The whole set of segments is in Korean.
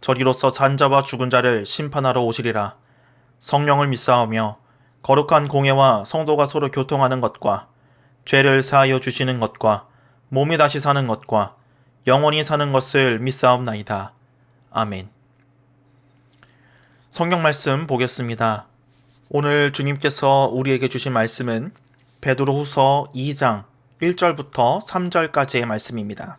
저리로서 산자와 죽은 자를 심판하러 오시리라. 성령을 믿사오며 거룩한 공예와 성도가 서로 교통하는 것과 죄를 사하여 주시는 것과 몸이 다시 사는 것과 영원히 사는 것을 믿사옵나이다. 아멘. 성경 말씀 보겠습니다. 오늘 주님께서 우리에게 주신 말씀은 베드로후서 2장 1절부터 3절까지의 말씀입니다.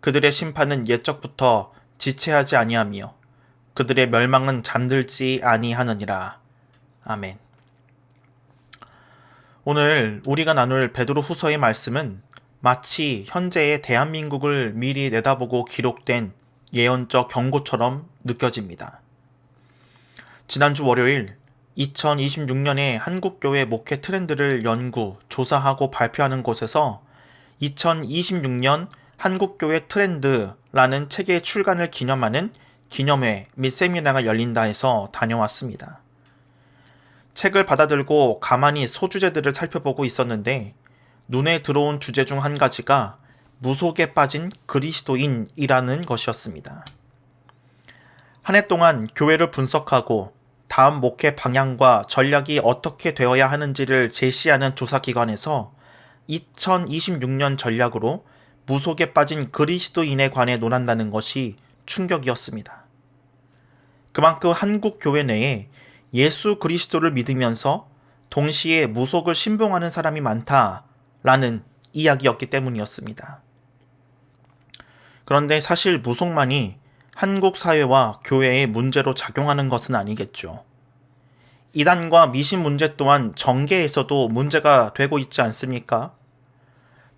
그들의 심판은 옛적부터 지체하지 아니하며 그들의 멸망은 잠들지 아니하느니라. 아멘. 오늘 우리가 나눌 베드로 후서의 말씀은 마치 현재의 대한민국을 미리 내다보고 기록된 예언적 경고처럼 느껴집니다. 지난주 월요일 2026년의 한국교회 목회 트렌드를 연구, 조사하고 발표하는 곳에서 2026년 한국교회 트렌드라는 책의 출간을 기념하는 기념회 및 세미나가 열린다 해서 다녀왔습니다. 책을 받아들고 가만히 소주제들을 살펴보고 있었는데 눈에 들어온 주제 중 한 가지가 무속에 빠진 그리스도인이라는 것이었습니다. 한 해 동안 교회를 분석하고 다음 목회 방향과 전략이 어떻게 되어야 하는지를 제시하는 조사기관에서 2026년 전략으로 무속에 빠진 그리스도인에 관해 논한다는 것이 충격이었습니다. 그만큼 한국 교회 내에 예수 그리스도를 믿으면서 동시에 무속을 신봉하는 사람이 많다라는 이야기였기 때문이었습니다. 그런데 사실 무속만이 한국 사회와 교회의 문제로 작용하는 것은 아니겠죠. 이단과 미신 문제 또한 정계에서도 문제가 되고 있지 않습니까?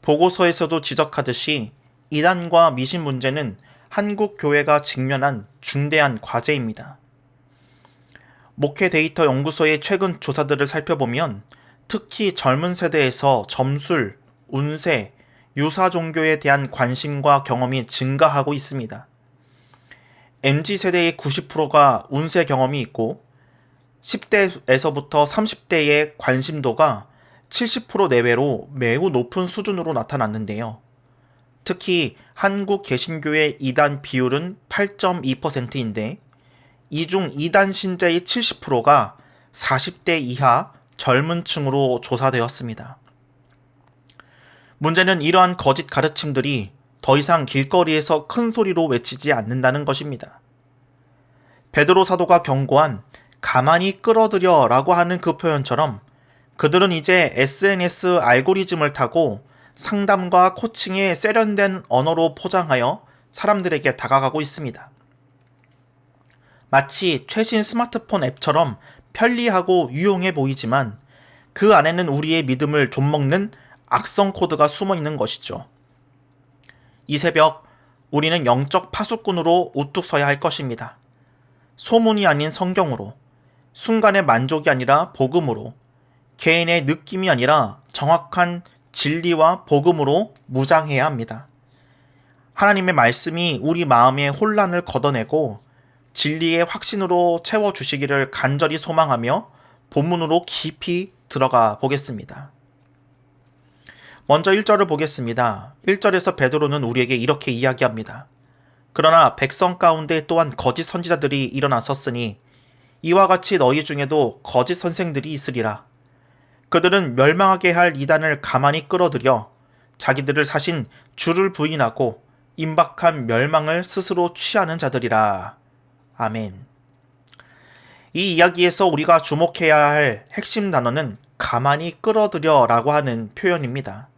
보고서에서도 지적하듯이 이단과 미신 문제는 한국 교회가 직면한 중대한 과제입니다. 목회 데이터 연구소의 최근 조사들을 살펴보면 특히 젊은 세대에서 점술, 운세, 유사 종교에 대한 관심과 경험이 증가하고 있습니다. MZ 세대의 90%가 운세 경험이 있고 10대에서부터 30대의 관심도가 70% 내외로 매우 높은 수준으로 나타났는데요. 특히 한국 개신교의 이단 비율은 8.2%인데 이중 이단 신자의 70%가 40대 이하 젊은 층으로 조사되었습니다. 문제는 이러한 거짓 가르침들이 더 이상 길거리에서 큰 소리로 외치지 않는다는 것입니다. 베드로 사도가 경고한 가만히 끌어들여 라고 하는 그 표현처럼 그들은 이제 SNS 알고리즘을 타고 상담과 코칭에 세련된 언어로 포장하여 사람들에게 다가가고 있습니다. 마치 최신 스마트폰 앱처럼 편리하고 유용해 보이지만 그 안에는 우리의 믿음을 좀먹는 악성 코드가 숨어 있는 것이죠. 이 새벽 우리는 영적 파수꾼으로 우뚝 서야 할 것입니다. 소문이 아닌 성경으로, 순간의 만족이 아니라 복음으로, 개인의 느낌이 아니라 정확한 진리와 복음으로 무장해야 합니다. 하나님의 말씀이 우리 마음의 혼란을 걷어내고 진리의 확신으로 채워주시기를 간절히 소망하며 본문으로 깊이 들어가 보겠습니다. 먼저 1절을 보겠습니다. 1절에서 베드로는 우리에게 이렇게 이야기합니다. 그러나 백성 가운데 또한 거짓 선지자들이 일어났었으니 이와 같이 너희 중에도 거짓 선생들이 있으리라. 그들은 멸망하게 할 이단을 가만히 끌어들여 자기들을 사신 주를 부인하고 임박한 멸망을 스스로 취하는 자들이라. 아멘. 이 이야기에서 우리가 주목해야 할 핵심 단어는 가만히 끌어들여 라고 하는 표현입니다.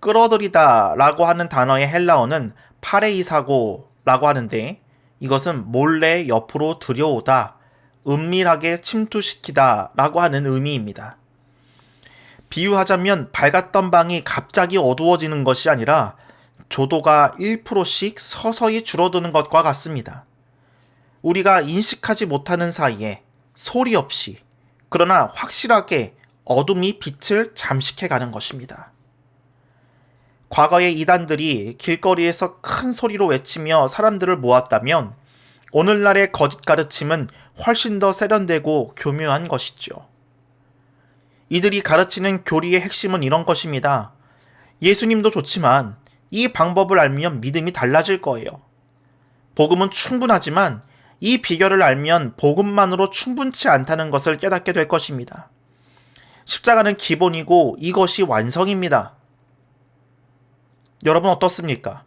끌어들이다 라고 하는 단어의 헬라어는 파레이사고 라고 하는데 이것은 몰래 옆으로 들여오다, 은밀하게 침투시키다 라고 하는 의미입니다. 비유하자면 밝았던 방이 갑자기 어두워지는 것이 아니라 조도가 1%씩 서서히 줄어드는 것과 같습니다. 우리가 인식하지 못하는 사이에 소리 없이 그러나 확실하게 어둠이 빛을 잠식해 가는 것입니다. 과거의 이단들이 길거리에서 큰 소리로 외치며 사람들을 모았다면 오늘날의 거짓 가르침은 훨씬 더 세련되고 교묘한 것이죠. 이들이 가르치는 교리의 핵심은 이런 것입니다. 예수님도 좋지만 이 방법을 알면 믿음이 달라질 거예요. 복음은 충분하지만 이 비결을 알면 복음만으로 충분치 않다는 것을 깨닫게 될 것입니다. 십자가는 기본이고 이것이 완성입니다. 여러분 어떻습니까?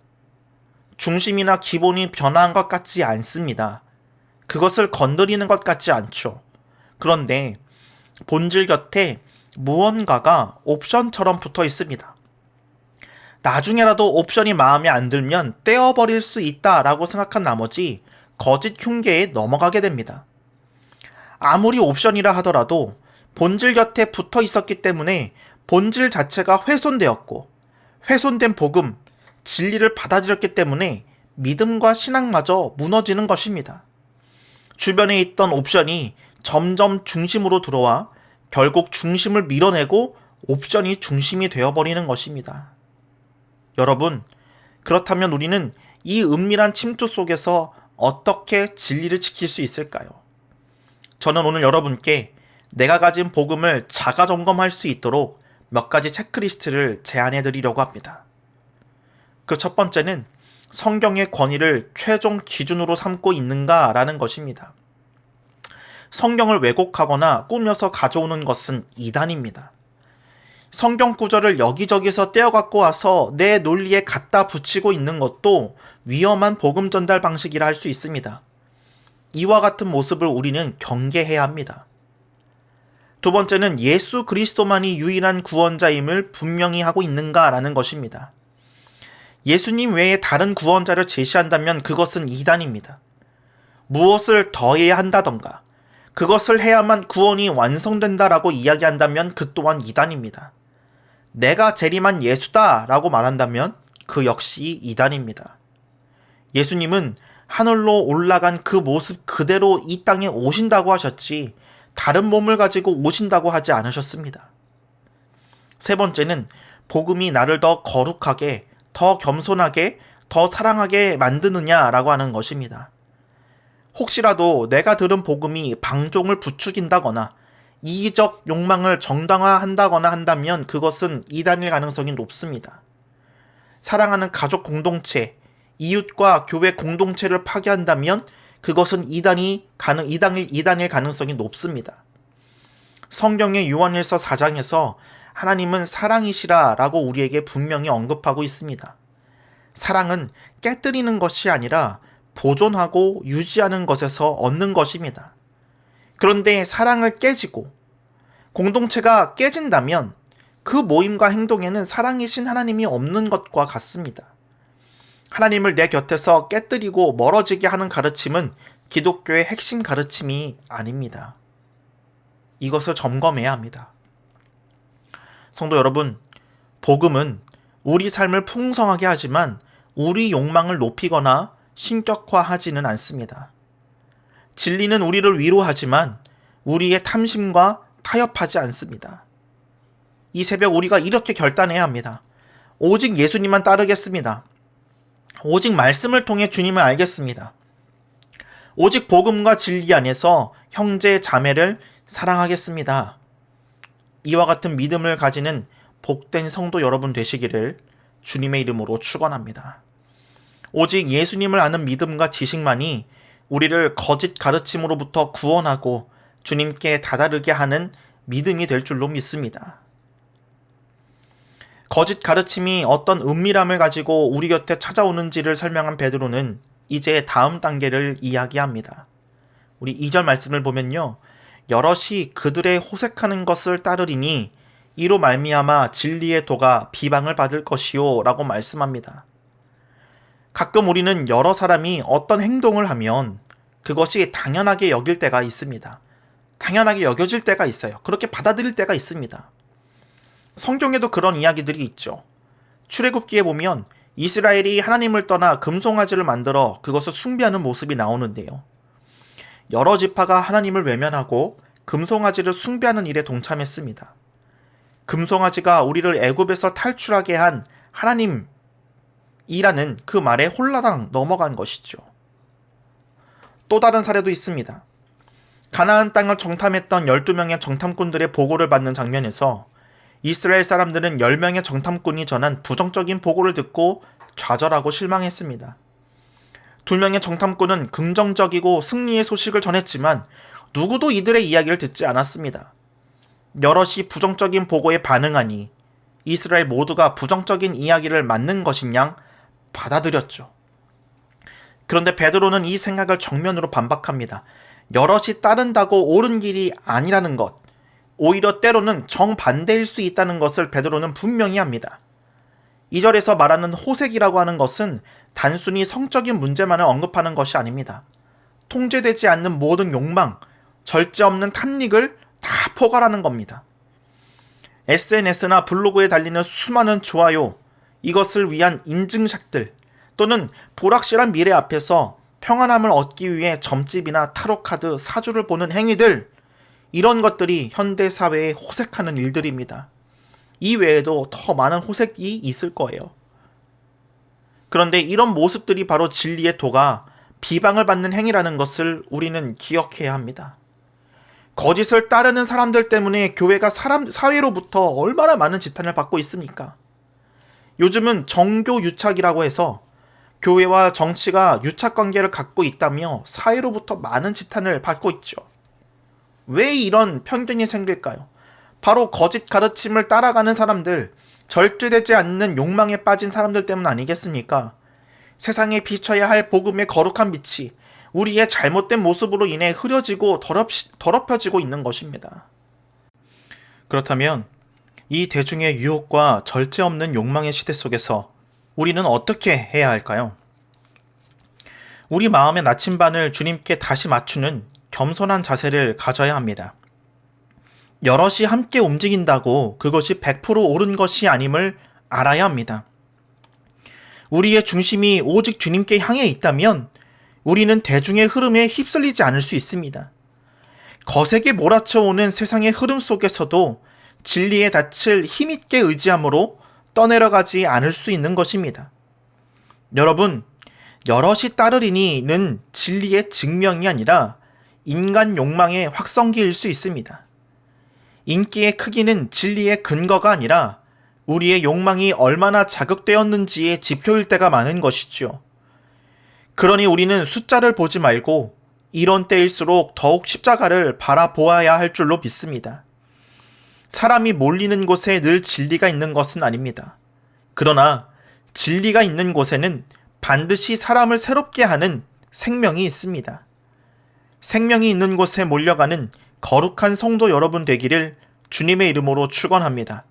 중심이나 기본이 변화한 것 같지 않습니다. 그것을 건드리는 것 같지 않죠. 그런데 본질 곁에 무언가가 옵션처럼 붙어 있습니다. 나중에라도 옵션이 마음에 안 들면 떼어버릴 수 있다라고 생각한 나머지 거짓 흉계에 넘어가게 됩니다. 아무리 옵션이라 하더라도 본질 곁에 붙어 있었기 때문에 본질 자체가 훼손되었고 훼손된 복음, 진리를 받아들였기 때문에 믿음과 신앙마저 무너지는 것입니다. 주변에 있던 옵션이 점점 중심으로 들어와 결국 중심을 밀어내고 옵션이 중심이 되어버리는 것입니다. 여러분, 그렇다면 우리는 이 은밀한 침투 속에서 어떻게 진리를 지킬 수 있을까요? 저는 오늘 여러분께 내가 가진 복음을 자가 점검할 수 있도록 몇 가지 체크리스트를 제안해 드리려고 합니다. 그 첫 번째는 성경의 권위를 최종 기준으로 삼고 있는가라는 것입니다. 성경을 왜곡하거나 꾸며서 가져오는 것은 이단입니다. 성경 구절을 여기저기서 떼어갖고 와서 내 논리에 갖다 붙이고 있는 것도 위험한 복음 전달 방식이라 할 수 있습니다. 이와 같은 모습을 우리는 경계해야 합니다. 두 번째는 예수 그리스도만이 유일한 구원자임을 분명히 하고 있는가라는 것입니다. 예수님 외에 다른 구원자를 제시한다면 그것은 이단입니다. 무엇을 더해야 한다던가, 그것을 해야만 구원이 완성된다라고 이야기한다면 그 또한 이단입니다. 내가 재림한 예수다 라고 말한다면 그 역시 이단입니다. 예수님은 하늘로 올라간 그 모습 그대로 이 땅에 오신다고 하셨지 다른 몸을 가지고 오신다고 하지 않으셨습니다. 세 번째는 복음이 나를 더 거룩하게, 더 겸손하게, 더 사랑하게 만드느냐라고 하는 것입니다. 혹시라도 내가 들은 복음이 방종을 부추긴다거나 이기적 욕망을 정당화한다거나 한다면 그것은 이단일 가능성이 높습니다. 사랑하는 가족 공동체, 이웃과 교회 공동체를 파괴한다면 그것은 이단이 가능 이단일 이단일 가능성이 높습니다. 성경의 요한일서 4장에서 하나님은 사랑이시라라고 우리에게 분명히 언급하고 있습니다. 사랑은 깨뜨리는 것이 아니라 보존하고 유지하는 것에서 얻는 것입니다. 그런데 사랑을 깨지고 공동체가 깨진다면 그 모임과 행동에는 사랑이신 하나님이 없는 것과 같습니다. 하나님을 내 곁에서 깨뜨리고 멀어지게 하는 가르침은 기독교의 핵심 가르침이 아닙니다. 이것을 점검해야 합니다. 성도 여러분, 복음은 우리 삶을 풍성하게 하지만 우리 욕망을 높이거나 신격화하지는 않습니다. 진리는 우리를 위로하지만 우리의 탐심과 타협하지 않습니다. 이 새벽 우리가 이렇게 결단해야 합니다. 오직 예수님만 따르겠습니다. 오직 말씀을 통해 주님을 알겠습니다. 오직 복음과 진리 안에서 형제 자매를 사랑하겠습니다. 이와 같은 믿음을 가지는 복된 성도 여러분 되시기를 주님의 이름으로 축원합니다. 오직 예수님을 아는 믿음과 지식만이 우리를 거짓 가르침으로부터 구원하고 주님께 다다르게 하는 믿음이 될 줄로 믿습니다. 거짓 가르침이 어떤 은밀함을 가지고 우리 곁에 찾아오는지를 설명한 베드로는 이제 다음 단계를 이야기합니다. 우리 2절 말씀을 보면요. 여럿이 그들의 호색하는 것을 따르리니 이로 말미암아 진리의 도가 비방을 받을 것이요라고 말씀합니다. 가끔 우리는 여러 사람이 어떤 행동을 하면 그것이 당연하게 여길 때가 있습니다. 당연하게 여겨질 때가 있어요. 그렇게 받아들일 때가 있습니다. 성경에도 그런 이야기들이 있죠. 출애굽기에 보면 이스라엘이 하나님을 떠나 금송아지를 만들어 그것을 숭배하는 모습이 나오는데요. 여러 지파가 하나님을 외면하고 금송아지를 숭배하는 일에 동참했습니다. 금송아지가 우리를 애굽에서 탈출하게 한 하나님 이라는 그 말에 홀라당 넘어간 것이죠. 또 다른 사례도 있습니다. 가나안 땅을 정탐했던 12명의 정탐꾼들의 보고를 받는 장면에서 이스라엘 사람들은 10명의 정탐꾼이 전한 부정적인 보고를 듣고 좌절하고 실망했습니다. 두 명의 정탐꾼은 긍정적이고 승리의 소식을 전했지만 누구도 이들의 이야기를 듣지 않았습니다. 여럿이 부정적인 보고에 반응하니 이스라엘 모두가 부정적인 이야기를 맞는 것인 양 받아들였죠. 그런데 베드로는 이 생각을 정면으로 반박합니다. 여럿이 따른다고 옳은 길이 아니라는 것, 오히려 때로는 정반대일 수 있다는 것을 베드로는 분명히 합니다. 2절에서 말하는 호색이라고 하는 것은 단순히 성적인 문제만을 언급하는 것이 아닙니다. 통제되지 않는 모든 욕망, 절제 없는 탐닉을 다 포괄하는 겁니다. SNS나 블로그에 달리는 수많은 좋아요, 이것을 위한 인증샷들, 또는 불확실한 미래 앞에서 평안함을 얻기 위해 점집이나 타로카드, 사주를 보는 행위들, 이런 것들이 현대 사회에 호색하는 일들입니다. 이 외에도 더 많은 호색이 있을 거예요. 그런데 이런 모습들이 바로 진리의 도가 비방을 받는 행위라는 것을 우리는 기억해야 합니다. 거짓을 따르는 사람들 때문에 교회가 사람, 사회로부터 얼마나 많은 지탄을 받고 있습니까? 요즘은 정교 유착이라고 해서 교회와 정치가 유착 관계를 갖고 있다며 사회로부터 많은 지탄을 받고 있죠. 왜 이런 편견이 생길까요? 바로 거짓 가르침을 따라가는 사람들, 절제되지 않는 욕망에 빠진 사람들 때문 아니겠습니까? 세상에 비춰야 할 복음의 거룩한 빛이 우리의 잘못된 모습으로 인해 흐려지고 더럽, 더럽혀지고 있는 것입니다. 그렇다면 이 대중의 유혹과 절제 없는 욕망의 시대 속에서 우리는 어떻게 해야 할까요? 우리 마음의 나침반을 주님께 다시 맞추는 겸손한 자세를 가져야 합니다. 여럿이 함께 움직인다고 그것이 100% 옳은 것이 아님을 알아야 합니다. 우리의 중심이 오직 주님께 향해 있다면 우리는 대중의 흐름에 휩쓸리지 않을 수 있습니다. 거세게 몰아쳐오는 세상의 흐름 속에서도 진리의 닻을 힘있게 의지함으로 떠내려가지 않을 수 있는 것입니다. 여러분, 여럿이 따르리니는 진리의 증명이 아니라 인간 욕망의 확성기일 수 있습니다. 인기의 크기는 진리의 근거가 아니라 우리의 욕망이 얼마나 자극되었는지의 지표일 때가 많은 것이지요. 그러니 우리는 숫자를 보지 말고 이런 때일수록 더욱 십자가를 바라보아야 할 줄로 믿습니다. 사람이 몰리는 곳에 늘 진리가 있는 것은 아닙니다. 그러나 진리가 있는 곳에는 반드시 사람을 새롭게 하는 생명이 있습니다. 생명이 있는 곳에 몰려가는 거룩한 성도 여러분 되기를 주님의 이름으로 축원합니다.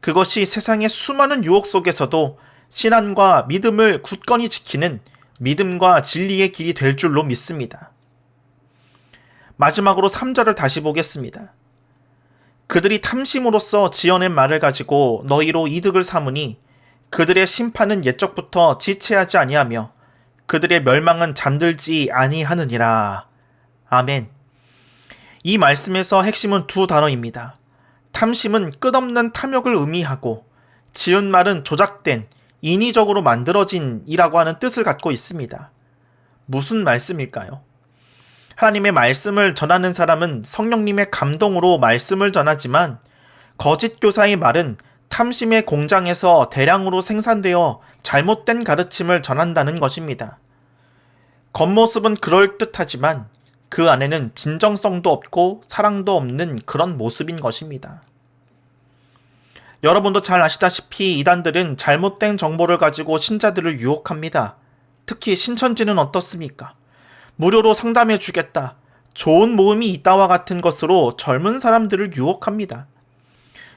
그것이 세상의 수많은 유혹 속에서도 신앙과 믿음을 굳건히 지키는 믿음과 진리의 길이 될 줄로 믿습니다. 마지막으로 3절을 다시 보겠습니다. 그들이 탐심으로써 지어낸 말을 가지고 너희로 이득을 삼으니 그들의 심판은 옛적부터 지체하지 아니하며 그들의 멸망은 잠들지 아니하느니라. 아멘. 이 말씀에서 핵심은 두 단어입니다. 탐심은 끝없는 탐욕을 의미하고 지은 말은 조작된 인위적으로 만들어진 이라고 하는 뜻을 갖고 있습니다. 무슨 말씀일까요? 하나님의 말씀을 전하는 사람은 성령님의 감동으로 말씀을 전하지만 거짓 교사의 말은 탐심의 공장에서 대량으로 생산되어 잘못된 가르침을 전한다는 것입니다. 겉모습은 그럴듯하지만 그 안에는 진정성도 없고 사랑도 없는 그런 모습인 것입니다. 여러분도 잘 아시다시피 이단들은 잘못된 정보를 가지고 신자들을 유혹합니다. 특히 신천지는 어떻습니까? 무료로 상담해 주겠다. 좋은 모음이 있다와 같은 것으로 젊은 사람들을 유혹합니다.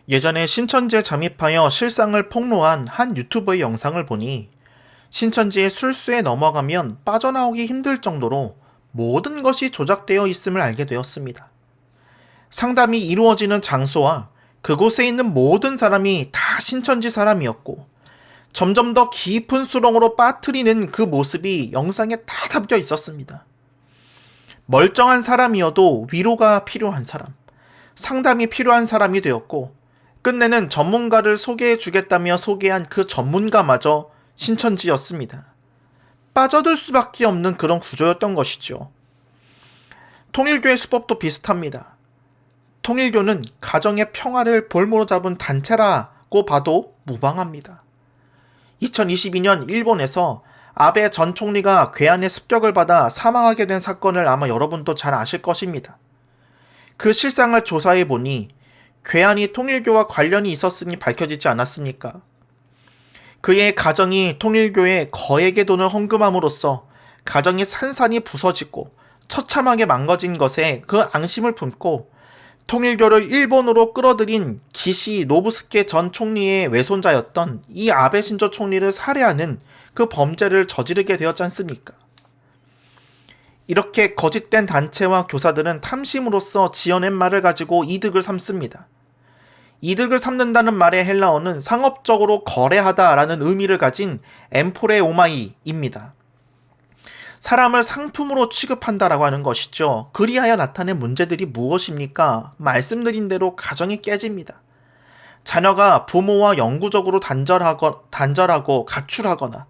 예전에 신천지에 잠입하여 실상을 폭로한 한 유튜버의 영상을 보니 신천지의 술수에 넘어가면 빠져나오기 힘들 정도로 모든 것이 조작되어 있음을 알게 되었습니다. 상담이 이루어지는 장소와 그곳에 있는 모든 사람이 다 신천지 사람이었고 점점 더 깊은 수렁으로 빠뜨리는 그 모습이 영상에 다 담겨 있었습니다. 멀쩡한 사람이어도 위로가 필요한 사람, 상담이 필요한 사람이 되었고 끝내는 전문가를 소개해 주겠다며 소개한 그 전문가마저 신천지였습니다. 빠져들 수밖에 없는 그런 구조였던 것이죠. 통일교의 수법도 비슷합니다. 통일교는 가정의 평화를 볼모로 잡은 단체라고 봐도 무방합니다. 2022년 일본에서 아베 전 총리가 괴한의 습격을 받아 사망하게 된 사건을 아마 여러분도 잘 아실 것입니다. 그 실상을 조사해 보니 괴한이 통일교와 관련이 있었으니 밝혀지지 않았습니까? 그의 가정이 통일교에 거액의 돈을 헌금함으로써 가정이 산산이 부서지고 처참하게 망가진 것에 그 앙심을 품고 통일교를 일본으로 끌어들인 기시 노부스케 전 총리의 외손자였던 이 아베 신조 총리를 살해하는 그 범죄를 저지르게 되었지 않습니까? 이렇게 거짓된 단체와 교사들은 탐심으로써 지어낸 말을 가지고 이득을 삼습니다. 이득을 삼는다는 말의 헬라어는 상업적으로 거래하다라는 의미를 가진 엠포레 오마이입니다. 사람을 상품으로 취급한다라고 하는 것이죠. 그리하여 나타낸 문제들이 무엇입니까? 말씀드린 대로 가정이 깨집니다. 자녀가 부모와 영구적으로 단절하거, 단절하고 가출하거나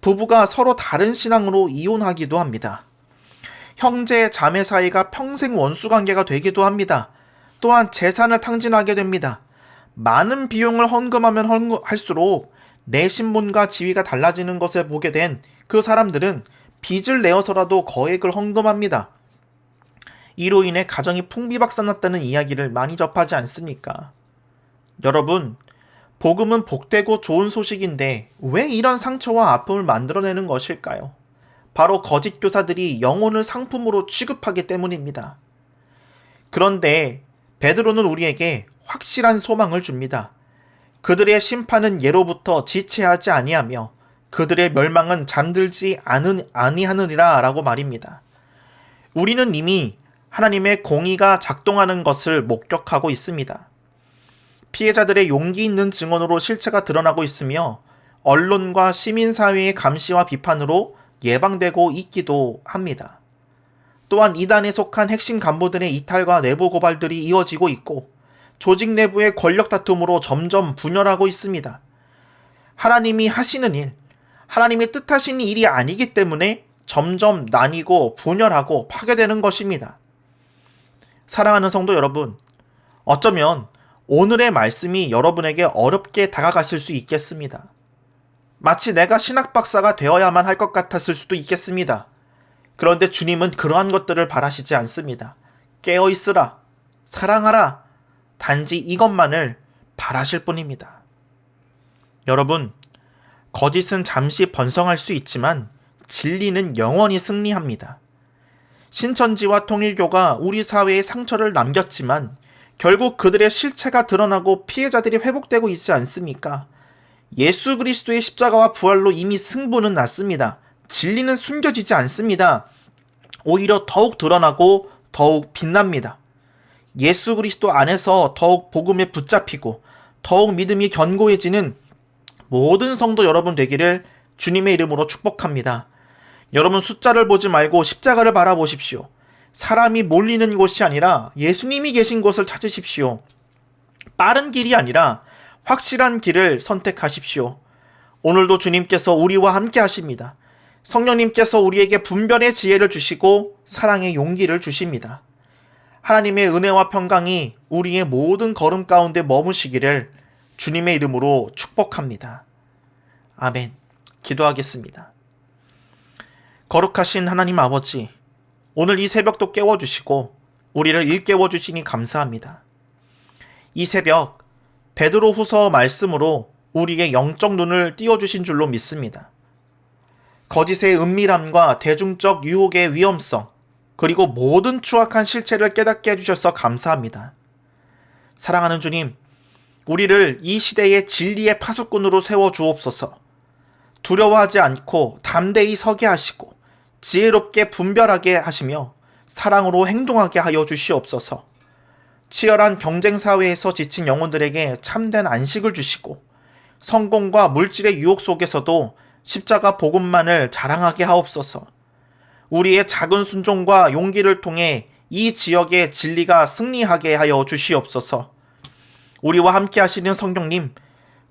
부부가 서로 다른 신앙으로 이혼하기도 합니다. 형제, 자매 사이가 평생 원수 관계가 되기도 합니다. 또한 재산을 탕진하게 됩니다. 많은 비용을 헌금하면 할수록 내 신분과 지위가 달라지는 것을 보게 된 그 사람들은 빚을 내어서라도 거액을 헌금합니다. 이로 인해 가정이 풍비박산났다는 이야기를 많이 접하지 않습니까? 여러분, 복음은 복되고 좋은 소식인데 왜 이런 상처와 아픔을 만들어내는 것일까요? 바로 거짓 교사들이 영혼을 상품으로 취급하기 때문입니다. 그런데 베드로는 우리에게 확실한 소망을 줍니다. 그들의 심판은 예로부터 지체하지 아니하며 그들의 멸망은 잠들지 않은, 아니하느니라 라고 말입니다. 우리는 이미 하나님의 공의가 작동하는 것을 목격하고 있습니다. 피해자들의 용기 있는 증언으로 실체가 드러나고 있으며 언론과 시민사회의 감시와 비판으로 예방되고 있기도 합니다. 또한 이단에 속한 핵심 간부들의 이탈과 내부 고발들이 이어지고 있고 조직 내부의 권력 다툼으로 점점 분열하고 있습니다. 하나님이 하시는 일, 하나님이 뜻하신 일이 아니기 때문에 점점 나뉘고 분열하고 파괴되는 것입니다. 사랑하는 성도 여러분, 어쩌면 오늘의 말씀이 여러분에게 어렵게 다가갔을 수 있겠습니다. 마치 내가 신학 박사가 되어야만 할 것 같았을 수도 있겠습니다. 그런데 주님은 그러한 것들을 바라시지 않습니다. 깨어 있으라, 사랑하라, 단지 이것만을 바라실 뿐입니다. 여러분, 거짓은 잠시 번성할 수 있지만 진리는 영원히 승리합니다. 신천지와 통일교가 우리 사회에 상처를 남겼지만 결국 그들의 실체가 드러나고 피해자들이 회복되고 있지 않습니까? 예수 그리스도의 십자가와 부활로 이미 승부는 났습니다. 진리는 숨겨지지 않습니다. 오히려 더욱 드러나고 더욱 빛납니다. 예수 그리스도 안에서 더욱 복음에 붙잡히고 더욱 믿음이 견고해지는 모든 성도 여러분 되기를 주님의 이름으로 축복합니다. 여러분 숫자를 보지 말고 십자가를 바라보십시오. 사람이 몰리는 곳이 아니라 예수님이 계신 곳을 찾으십시오. 빠른 길이 아니라 확실한 길을 선택하십시오. 오늘도 주님께서 우리와 함께 하십니다. 성령님께서 우리에게 분별의 지혜를 주시고 사랑의 용기를 주십니다. 하나님의 은혜와 평강이 우리의 모든 걸음 가운데 머무시기를 주님의 이름으로 축복합니다. 아멘. 기도하겠습니다. 거룩하신 하나님 아버지, 오늘 이 새벽도 깨워주시고 우리를 일깨워 주시니 감사합니다. 이 새벽 베드로 후서 말씀으로 우리의 영적 눈을 띄워주신 줄로 믿습니다. 거짓의 은밀함과 대중적 유혹의 위험성, 그리고 모든 추악한 실체를 깨닫게 해주셔서 감사합니다. 사랑하는 주님, 우리를 이 시대의 진리의 파수꾼으로 세워 주옵소서. 두려워하지 않고 담대히 서게 하시고 지혜롭게 분별하게 하시며 사랑으로 행동하게 하여 주시옵소서. 치열한 경쟁 사회에서 지친 영혼들에게 참된 안식을 주시고 성공과 물질의 유혹 속에서도 십자가 복음만을 자랑하게 하옵소서. 우리의 작은 순종과 용기를 통해 이 지역의 진리가 승리하게 하여 주시옵소서. 우리와 함께 하시는 성령님,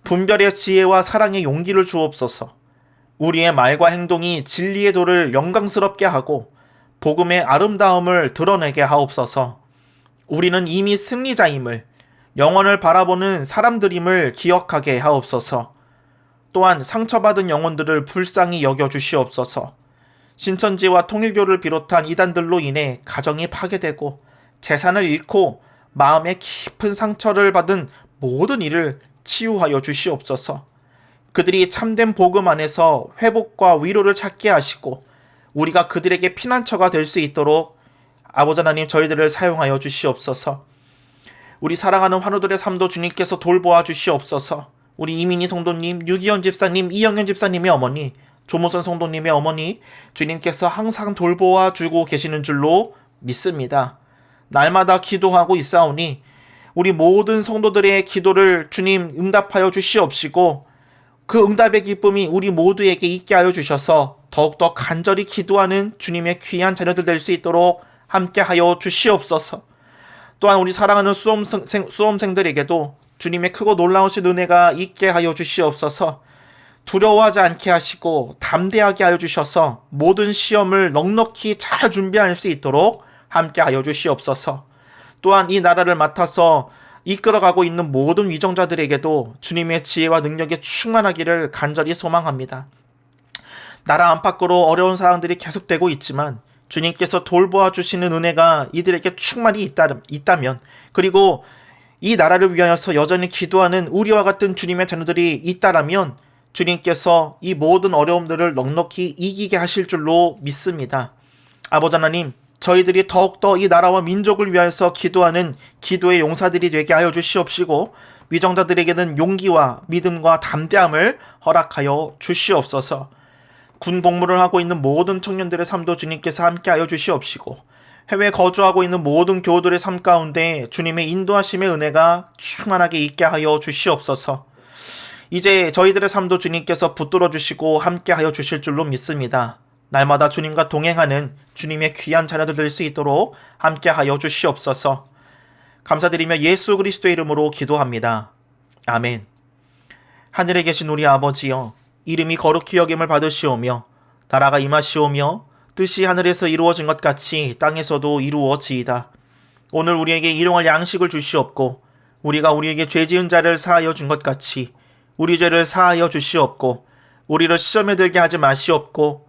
분별의 지혜와 사랑의 용기를 주옵소서. 우리의 말과 행동이 진리의 도를 영광스럽게 하고 복음의 아름다움을 드러내게 하옵소서. 우리는 이미 승리자임을 영혼을 바라보는 사람들임을 기억하게 하옵소서. 또한 상처받은 영혼들을 불쌍히 여겨 주시옵소서. 신천지와 통일교를 비롯한 이단들로 인해 가정이 파괴되고 재산을 잃고 마음에 깊은 상처를 받은 모든 일을 치유하여 주시옵소서. 그들이 참된 복음 안에서 회복과 위로를 찾게 하시고 우리가 그들에게 피난처가 될 수 있도록 아버지 하나님 저희들을 사용하여 주시옵소서. 우리 사랑하는 환우들의 삶도 주님께서 돌보아 주시옵소서. 우리 이민희 성도님, 유기현 집사님, 이영현 집사님의 어머니, 조모선 성도님의 어머니, 주님께서 항상 돌보아 주고 계시는 줄로 믿습니다. 날마다 기도하고 있사오니 우리 모든 성도들의 기도를 주님 응답하여 주시옵시고 그 응답의 기쁨이 우리 모두에게 있게 하여 주셔서 더욱더 간절히 기도하는 주님의 귀한 자녀들 될 수 있도록 함께 하여 주시옵소서. 또한 우리 사랑하는 수험생, 수험생들에게도 주님의 크고 놀라우신 은혜가 있게 하여 주시옵소서. 두려워하지 않게 하시고 담대하게 하여 주셔서 모든 시험을 넉넉히 잘 준비할 수 있도록 함께 하여 주시옵소서. 또한 이 나라를 맡아서 이끌어가고 있는 모든 위정자들에게도 주님의 지혜와 능력에 충만하기를 간절히 소망합니다. 나라 안팎으로 어려운 상황들이 계속되고 있지만 주님께서 돌보아 주시는 은혜가 이들에게 충만히 있다, 있다면 그리고 이 나라를 위하여서 여전히 기도하는 우리와 같은 주님의 자녀들이 있다라면 주님께서 이 모든 어려움들을 넉넉히 이기게 하실 줄로 믿습니다. 아버지 하나님, 저희들이 더욱더 이 나라와 민족을 위하여서 기도하는 기도의 용사들이 되게 하여 주시옵시고 위정자들에게는 용기와 믿음과 담대함을 허락하여 주시옵소서. 군 복무를 하고 있는 모든 청년들의 삶도 주님께서 함께하여 주시옵시고 해외 거주하고 있는 모든 교우들의 삶 가운데 주님의 인도하심의 은혜가 충만하게 있게 하여 주시옵소서. 이제 저희들의 삶도 주님께서 붙들어 주시고 함께하여 주실 줄로 믿습니다. 날마다 주님과 동행하는 주님의 귀한 자녀들 될 수 있도록 함께하여 주시옵소서. 감사드리며 예수 그리스도의 이름으로 기도합니다. 아멘. 하늘에 계신 우리 아버지여, 이름이 거룩히 여김을 받으시오며, 나라가 임하시오며, 뜻이 하늘에서 이루어진 것 같이 땅에서도 이루어지이다. 오늘 우리에게 일용할 양식을 주시옵고, 우리가 우리에게 죄 지은 자를 사하여 준 것 같이, 우리 죄를 사하여 주시옵고, 우리를 시험에 들게 하지 마시옵고,